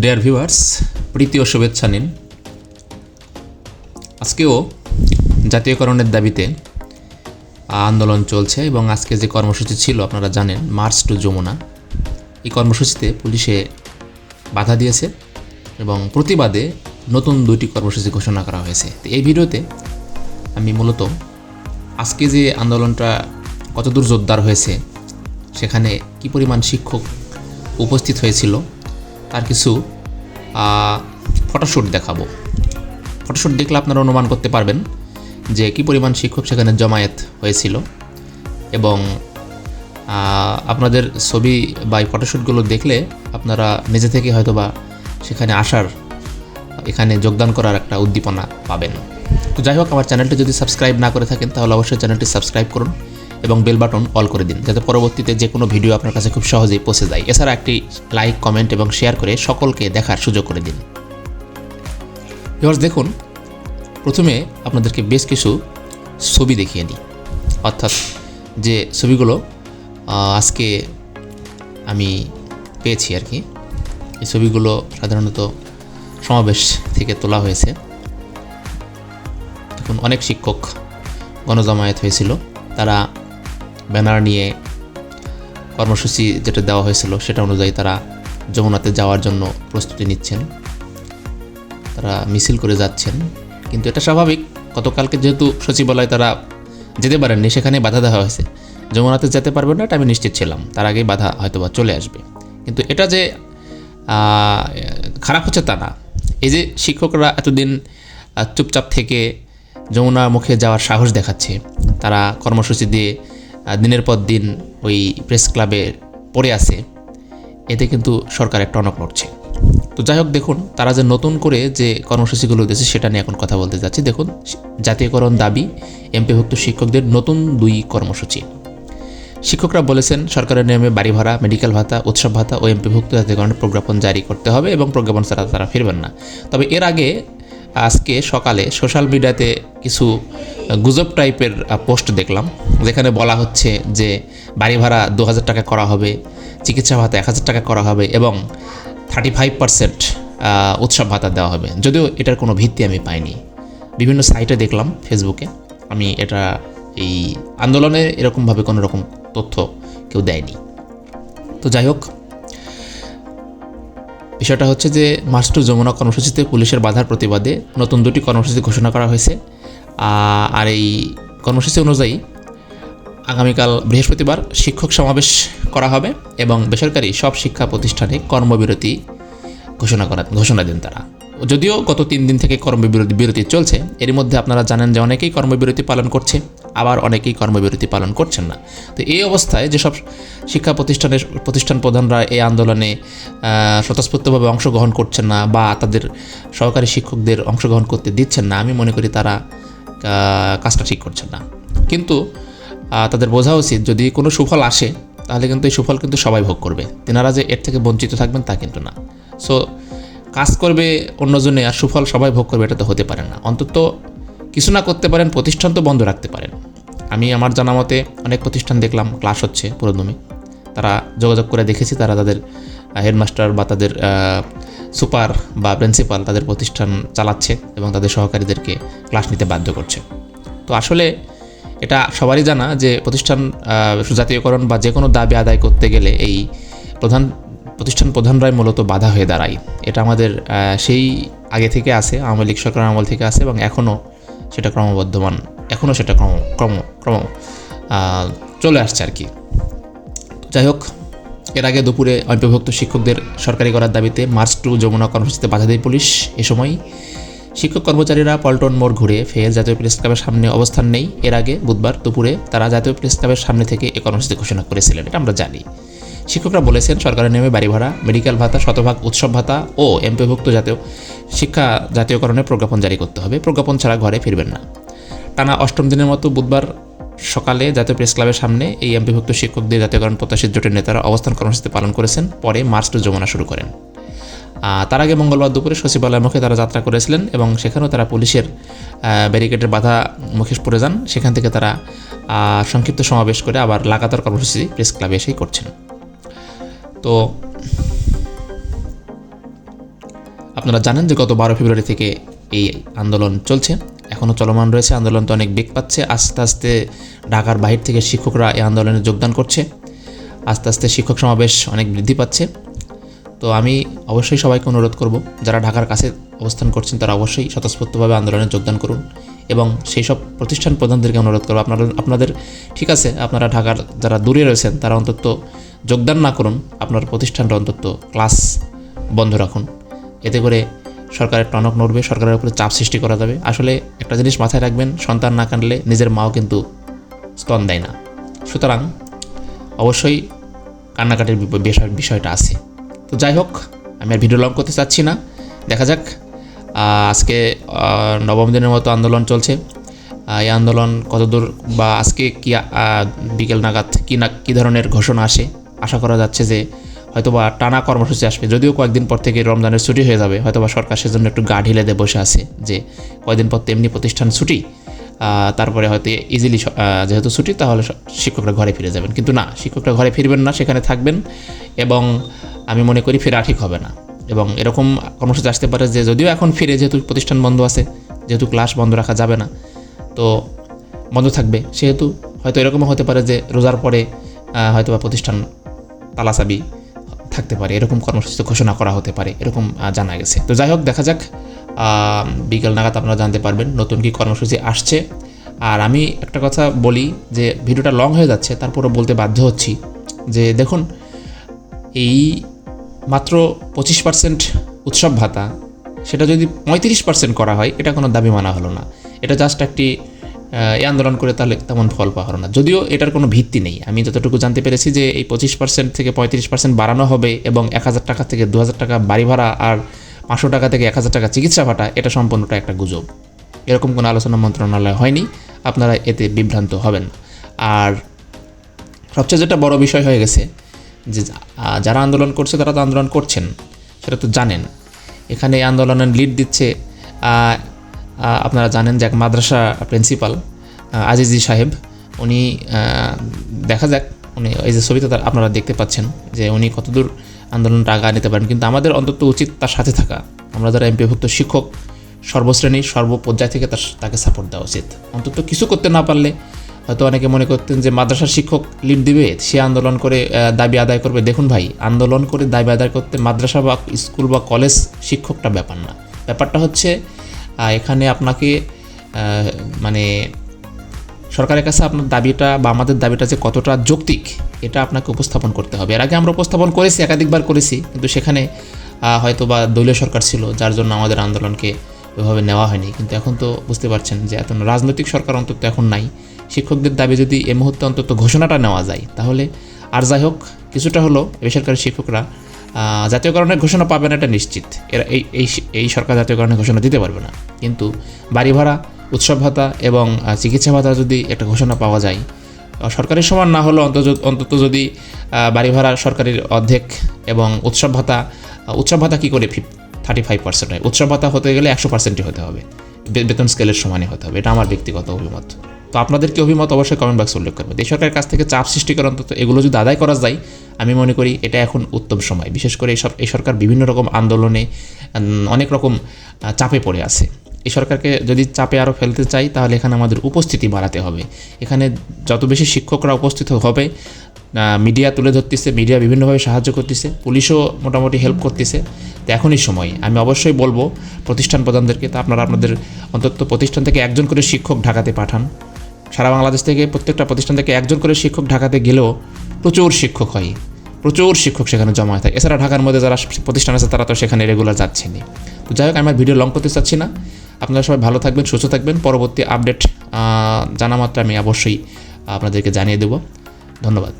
Dear viewers প্রীতি ও শুভেচ্ছা নিন। আজকেও জাতীয়করণের দাবিতে আন্দোলন চলছে এবং আজকে যে কর্মসূচি ছিল, আপনারা জানেন, মার্চ টু যমুনা। এই কর্মসূচিতে পুলিশে বাধা দিয়েছে এবং প্রতিবাদে নতুন দুইটি কর্মসূচি ঘোষণা করা হয়েছে। তো এই ভিডিওতে আমি মূলত আজকে যে আন্দোলনটা কতদূর জোরদার হয়েছে, সেখানে কি পরিমাণ শিক্ষক উপস্থিত হয়েছিল তার কিছু ফটোশ্যুট দেখাবো। ফটোশ্যুট দেখলে আপনারা অনুমান করতে পারবেন যে কি পরিমাণ শিক্ষক সেখানে জমায়েত হয়েছিল এবং আপনাদের ছবি বা এই ফটোশ্যুটগুলো দেখলে আপনারা নিজে থেকে হয়তো বা সেখানে আসার, এখানে যোগদান করার একটা উদ্দীপনা পাবেন। তো যাই হোক, আমার চ্যানেলটি যদি সাবস্ক্রাইব না করে থাকেন তাহলে অবশ্যই চ্যানেলটি সাবস্ক্রাইব করুন। এবং বেল বাটন অল করে দিন, যাতে পরবর্তীতে যে কোনো ভিডিও আপনার কাছে খুব সহজেই পৌঁছে যায়। এছাড়া একটি লাইক কমেন্ট এবং শেয়ার করে সকলকে দেখার সুযোগ করে দিন। এবার দেখুন, প্রথমে আপনাদেরকে বেশ কিছু ছবি দেখিয়ে দিই। অর্থাৎ যে ছবিগুলো আজকে আমি পেয়েছি আর কি, এই ছবিগুলো সাধারণত সমাবেশ থেকে তোলা হয়েছে। দেখুন, অনেক শিক্ষক গণজমায়েত হয়েছিল। তারা ব্যানার নিয়ে কর্মসূচি যেটা দেওয়া হয়েছিল সেটা অনুযায়ী তারা যমুনাতে যাওয়ার জন্য প্রস্তুতি নিচ্ছেন। তারা মিছিল করে যাচ্ছেন। কিন্তু এটা স্বাভাবিক। গতকালকে যেহেতু সচিবালয় তারা যেতে পারেননি সেখানে বাধা দেওয়া হয়েছে। যমুনাতে যেতে পারবেন না, এটা আমি নিশ্চিত ছিলাম। তার আগেই বাধা হয়তো বা চলে আসবে। কিন্তু এটা যে খারাপ হচ্ছে তা না। এই যে শিক্ষকরা এতদিন চুপচাপ থেকে যমুনার মুখে যাওয়ার সাহস দেখাচ্ছে, তারা কর্মসূচি দিয়ে দিনের পর দিন ওই প্রেস ক্লাবে পড়ে আছে। এতে কিন্তু সরকার একটা অনক নড়ছে তো যাই হোক, দেখুন, তারা যে নতুন করে যে কর্মসূচিগুলো দিয়েছে, সেটা নিয়ে এখন কথা বলতে যাচ্ছি। দেখুন জাতীয়করণ দাবি, এমপিভুক্ত শিক্ষকদের নতুন দুই কর্মসূচি। শিক্ষকরা বলেছেন, সরকারের নিয়মে বাড়ি ভাড়া মেডিকেল ভাতা, উৎসব ভাতা ও এমপিভুক্ত জাতীয়করণের প্রজ্ঞাপন জারি করতে হবে এবং প্রজ্ঞাপন ছাড়া তারা ফিরবেন না। তবে এর আগে আজকে সকালে সোশ্যাল মিডিয়াতে কিছু গুজব টাইপের পোস্ট দেখলাম। যেখানে বলা হচ্ছে যে বাড়ি ভাড়া দু হাজার টাকা করা হবে, চিকিৎসা ভাতা এক হাজার টাকা করা হবে এবং থার্টি ফাইভ পার্সেন্ট উৎসব ভাতা দেওয়া হবে। যদিও এটার কোনো ভিত্তি আমি পাইনি। বিভিন্ন সাইটে দেখলাম ফেসবুকে। আমি এটা, এই আন্দোলনে এরকমভাবে কোনো রকম তথ্য কেউ দেয়নি। তো যাই হোক বিষয়টা হচ্ছে যে মার্চ টু যমুনা কর্মসূচিতে পুলিশের বাধার প্রতিবাদে নতুন দুটি কর্মসূচি ঘোষণা করা হয়েছে। আর এই কর্মসূচি অনুযায়ী আগামীকাল বৃহস্পতিবার শিক্ষক সমাবেশ করা হবে এবং বেসরকারি সব শিক্ষা প্রতিষ্ঠানে কর্মবিরতি ঘোষণা করা ঘোষণা দেন তারা। যদিও গত তিন দিন থেকে কর্মবিরতি বিরতি চলছে, এর মধ্যে আপনারা জানেন যে অনেকেই কর্মবিরতি পালন করছে, আবার অনেকেই কর্মবিরতি পালন করছেন না। তো এই অবস্থায় যেসব শিক্ষা প্রতিষ্ঠানের প্রতিষ্ঠান প্রধানরা এই আন্দোলনে স্বতঃস্ফূর্তভাবে অংশগ্রহণ করছেন না বা তাদের সহকারী শিক্ষকদের অংশগ্রহণ করতে দিচ্ছেন না, আমি মনে করি তারা কাজটা ঠিক করছেন না। কিন্তু তাদের বোঝা উচিত যদি কোনো সুফল আসে, তাহলে কিন্তু এই সুফল কিন্তু সবাই ভোগ করবে। তেনারা যে এর থেকে বঞ্চিত থাকবেন তা কিন্তু না। সো কাজ করবে অন্যজনে আর সুফল সবাই ভোগ করবে, এটা তো হতে পারে না। অন্তত কিছু না করতে পারেন, প্রতিষ্ঠান তো বন্ধ রাখতে পারেন। আমি আমার জানা মতে অনেক প্রতিষ্ঠান দেখলাম, ক্লাস হচ্ছে পুরোদমে। তারা যোগাযোগ করে দেখেছি, তারা তাদের হেডমাস্টার বা তাদের সুপার বা প্রিন্সিপাল তাদের প্রতিষ্ঠান চালাচ্ছে এবং তাদের সহকারীদেরকে ক্লাস নিতে বাধ্য করছে। তো আসলে এটা সবারই জানা যে প্রতিষ্ঠান জাতীয়করণ বা যে কোনো দাবি আদায় করতে গেলে এই প্রধান প্রতিষ্ঠান প্রধানরাই মূলত বাধা হয়ে দাঁড়ায়। এটা আমাদের সেই আগে থেকে আছে, আওয়ামী লীগ সরকার আমল থেকে আছে এবং এখনও সেটা ক্রমবর্ধমান, এখনও সেটা ক্রম ক্রম ক্রম চলে আসছে আর কি। যাই হোক, এর আগে দুপুরে অন্তর্ভুক্ত শিক্ষকদের সরকারি করার দাবিতে মার্চ টু যমুনা কর্মসূচিতে বাধা দেয় পুলিশ। এ সময় শিক্ষক কর্মচারীরা পল্টন মোড় ঘুরে ফের জাতীয় প্রেস ক্লাবের সামনে অবস্থান নেই। এর আগে বুধবার দুপুরে তারা জাতীয় প্রেস ক্লাবের সামনে থেকে এই কর্মসূচি ঘোষণা করেছিলেন, এটা আমরা জানি। শিক্ষকরা বলেছেন, সরকারের নিয়মে বাড়ি ভাড়া মেডিকেল ভাতা, শতভাগ উৎসব ভাতা ও এমপিভুক্ত জাতীয় শিক্ষা জাতীয়করণের প্রজ্ঞাপন জারি করতে হবে। প্রজ্ঞাপন ছাড়া ঘরে ফিরবেন না। টানা অষ্টম দিনের মতো বুধবার সকালে জাতীয় প্রেস ক্লাবের সামনে এই এমপিভুক্ত শিক্ষকদের জাতীয়করণ প্রত্যাশী জোটের নেতারা অবস্থান কর্মসূচি পালন করেছেন, পরে মার্চ টু যমুনা শুরু করেন। তার আগে মঙ্গলবার দুপুরে সচিবালয়ের মুখে তারা যাত্রা করেছিলেন এবং সেখানেও তারা পুলিশের ব্যারিকেডের বাধা মুখে পড়ে যান। সেখান থেকে তারা সংক্ষিপ্ত সমাবেশ করে আবার লাগাতার কর্মসূচি প্রেস ক্লাবে এসেই করছেন। তো আপনারা জানেন যে গত বারো ফেব্রুয়ারি থেকে এই আন্দোলন চলছে। এখনও চলমান রয়েছে। আন্দোলন তো অনেক বেগ পাচ্ছে। আস্তে আস্তে ঢাকার বাহির থেকে শিক্ষকরা এই আন্দোলনে যোগদান করছে। আস্তে আস্তে শিক্ষক সমাবেশ অনেক বৃদ্ধি পাচ্ছে। তো আমি অবশ্যই সবাইকে অনুরোধ করব, যারা ঢাকার কাছে অবস্থান করছেন, তারা অবশ্যই স্বতঃস্ফূর্তভাবে আন্দোলনে যোগদান করুন এবং সেই সব প্রতিষ্ঠান প্রধানদেরকে অনুরোধ করব। আপনারা আপনাদের ঠিক আছে, আপনারা ঢাকার যারা দূরে রয়েছেন, তারা অন্তত যোগদান না করুন, আপনার প্রতিষ্ঠানটা অন্তত ক্লাস বন্ধ রাখুন। এতে করে সরকারের টনক নড়বে, সরকারের উপরে চাপ সৃষ্টি করা যাবে। আসলে একটা জিনিস মাথায় রাখবেন, সন্তান না কাঁদলে নিজের মাও কিন্তু স্তন দেয় না। সুতরাং অবশ্যই কান্নাকাটির বিষয়, বিষয়টা আছে। তো যাই হোক, আমি আর ভিডিও লং করতে চাচ্ছি না। দেখা যাক আজকে নবম দিনের মতো আন্দোলন চলছে। এই আন্দোলন কতদূর বা আজকে কি বিকেল নাগাদ কী না, কী ধরনের ঘোষণা আসে আশা করা যাচ্ছে যে হয়তোবা টানা কর্মসূচি আসবে। যদিও কয়েকদিন পর থেকে রমজানের ছুটি হয়ে যাবে, হয়তোবা সরকার সেজন্য একটু গা ঢিলে দিয়ে বসে আছে যে কয়েকদিন পর তেমনি প্রতিষ্ঠান ছুটি তারপরে হয়তো ইজিলি যেহেতু ছুটি, তাহলে শিক্ষকরা ঘরে ফিরে যাবেন। কিন্তু না, শিক্ষকরা ঘরে ফিরবেন না, সেখানে থাকবেন এবং আমি মনে করি ফেরা ঠিক হবে না। এবং এরকম কর্মসূচি আসতে পারে যে যদিও এখন ফিরে যেহেতু প্রতিষ্ঠান বন্ধ আছে, যেহেতু ক্লাস বন্ধ রাখা যাবে না, তো বন্ধ থাকবে। সেহেতু হয়তো এরকমও হতে পারে যে রোজার পরে হয়তো বা প্রতিষ্ঠান তালাচাবি থাকতে পারে, এরকম কর্মসূচি ঘোষণা করা হতে পারে, এরকম জানা গেছে। তো যাই হোক, দেখা যাক বিকেল নাগাদ আপনারা জানতে পারবেন নতুন কি কর্মসূচি আসছে। আর আমি একটা কথা বলি যে, ভিডিওটা লং হয়ে যাচ্ছে, তারপরও বলতে বাধ্য হচ্ছি যে, দেখুন, এই মাত্র পঁচিশ পার্সেন্ট উৎসব ভাতা, সেটা যদি পঁয়ত্রিশ পার্সেন্ট করা হয়, এটা কোনো দাবি মানা হলো না। এটা জাস্ট একটি এই আন্দোলন করে তাহলে তেমন ফল পাওয়া হলো না। যদিও এটার কোনো ভিত্তি নেই। আমি যতটুকু জানতে পেরেছি যে এই পঁচিশ পার্সেন্ট থেকে পঁয়ত্রিশ পার্সেন্ট বাড়ানো হবে এবং এক হাজার টাকা থেকে দু হাজার টাকা বাড়ি ভাড়া আর পাঁচশো টাকা থেকে এক হাজার টাকা চিকিৎসা ভাটা এটা সম্পূর্ণটা একটা গুজব। এরকম কোনো আলোচনা মন্ত্রণালয় হয়নি। আপনারা এতে বিভ্রান্ত হবেন। আর সবচেয়ে যেটা বড় বিষয় হয়ে গেছে যে যারা আন্দোলন করছে তারা তো আন্দোলন করছেন, সেটা তো জানেন। এখানে আন্দোলনের লিড দিচ্ছে আপনারা জানেন যে এক মাদ্রাসা প্রিন্সিপাল আজিজি সাহেব, উনি দেখা যাক, উনি এই যে ছবিতে তার- আপনারা দেখতে পাচ্ছেন যে উনি কতদূর আন্দোলনটা আগা নিতে পারেন। কিন্তু আমাদের অন্তত উচিত তার সাথে থাকা। আমরা যারা এমপিভুক্ত শিক্ষক, সর্বশ্রেণী, সর্বপর্যায় থেকে তার, তাকে সাপোর্ট দেওয়া উচিত। অন্তত কিছু করতে না পারলে হয়তো অনেকে মনে করতেন যে মাদ্রাসার শিক্ষক লিড দিবে, সে আন্দোলন করে দাবি আদায় করবে। দেখুন ভাই, আন্দোলন করে দাবি আদায় করতে মাদ্রাসা বা স্কুল বা কলেজ শিক্ষকটা ব্যাপার না। ব্যাপারটা হচ্ছে এখানে আপনাকে মানে সরকারের কাছে আপনার দাবিটা বা আমাদের দাবিটা যে কতটা যৌক্তিক, এটা আপনাকে উপস্থাপন করতে হবে। এর আগে আমরা উপস্থাপন করেছি, একাধিকবার করেছি, কিন্তু সেখানে হয়তো বা দলীয় সরকার ছিল, যার জন্য আমাদের আন্দোলনকে ওইভাবে নেওয়া হয়নি। কিন্তু এখন তো বুঝতে পারছেন যে এত রাজনৈতিক সরকার অন্তত এখন নাই। শিক্ষকদের দাবি যদি এ মুহূর্তে অন্তত ঘোষণাটা নেওয়া যায়, তাহলে আর যাই হোক, কিছুটা হলো বেসরকারি শিক্ষকরা জাতীয়করণের ঘোষণা পাবে না, এটা নিশ্চিত। এরা এই এই সরকার জাতীয়করণের ঘোষণা দিতে পারবে না। কিন্তু বাড়ি ভাড়া, উৎসব ভাতা এবং চিকিৎসা ভাতা যদি একটা ঘোষণা পাওয়া যায় সরকারি সমান না হলেও অন্তত অন্তত যদি বাড়ি ভাড়া সরকারের অর্ধেক এবং উৎসব ভাতা উৎসব ভাতা কী করে ফিফ থার্টি ফাইভ পার্সেন্ট হয়? উৎসব ভাতা হতে গেলে একশো পার্সেন্টই হতে হবে। বেতন স্কেলের সমানই হতে হবে। এটা আমার ব্যক্তিগত অভিমত। তো আপনাদের কি অভিমত? অবশ্যই কমেন্ট বক্সে উল্লেখ করবেন। এই সরকারের কাছ থেকে চাপ সৃষ্টি করার অন্তত এগুলো যদি আদায় করা যায়, আমি মনে করি এটা এখন উত্তম সময়। বিশেষ করে এই সব এই সরকার বিভিন্ন রকম আন্দোলনে অনেক রকম চাপে পড়ে আছে। এই সরকারকে যদি চাপে আরও ফেলতে চাই, তাহলে এখানে আমাদের উপস্থিতি বাড়াতে হবে। এখানে যত বেশি শিক্ষকরা উপস্থিত হবে মিডিয়া তুলে ধরতেছে, মিডিয়া বিভিন্নভাবে সাহায্য করতেছে, পুলিশও মোটামুটি হেল্প করতেছে। তো এখনই সময়। আমি অবশ্যই বলব, প্রতিষ্ঠান প্রধানদেরকে, তা আপনারা আপনাদের অন্তত প্রতিষ্ঠান থেকে একজন করে শিক্ষক ঢাকাতে পাঠান। সারা বাংলাদেশ থেকে প্রত্যেকটা প্রতিষ্ঠান থেকে একজন করে শিক্ষক ঢাকাতে গেলেও প্রচুর শিক্ষক হয়। প্রচুর শিক্ষক সেখানে জমা হয় থাকে। এছাড়া ঢাকার মধ্যে যারা প্রতিষ্ঠান আছে, তারা তো সেখানে রেগুলার যাচ্ছেনি তো যাই হোক, আমি ভিডিও লং করতে চাচ্ছি না। আপনারা সবাই ভালো থাকবেন, সুস্থ থাকবেন। পরবর্তী আপডেট জানা মাত্রা আমি অবশ্যই আপনাদেরকে জানিয়ে দেবো। ধন্যবাদ।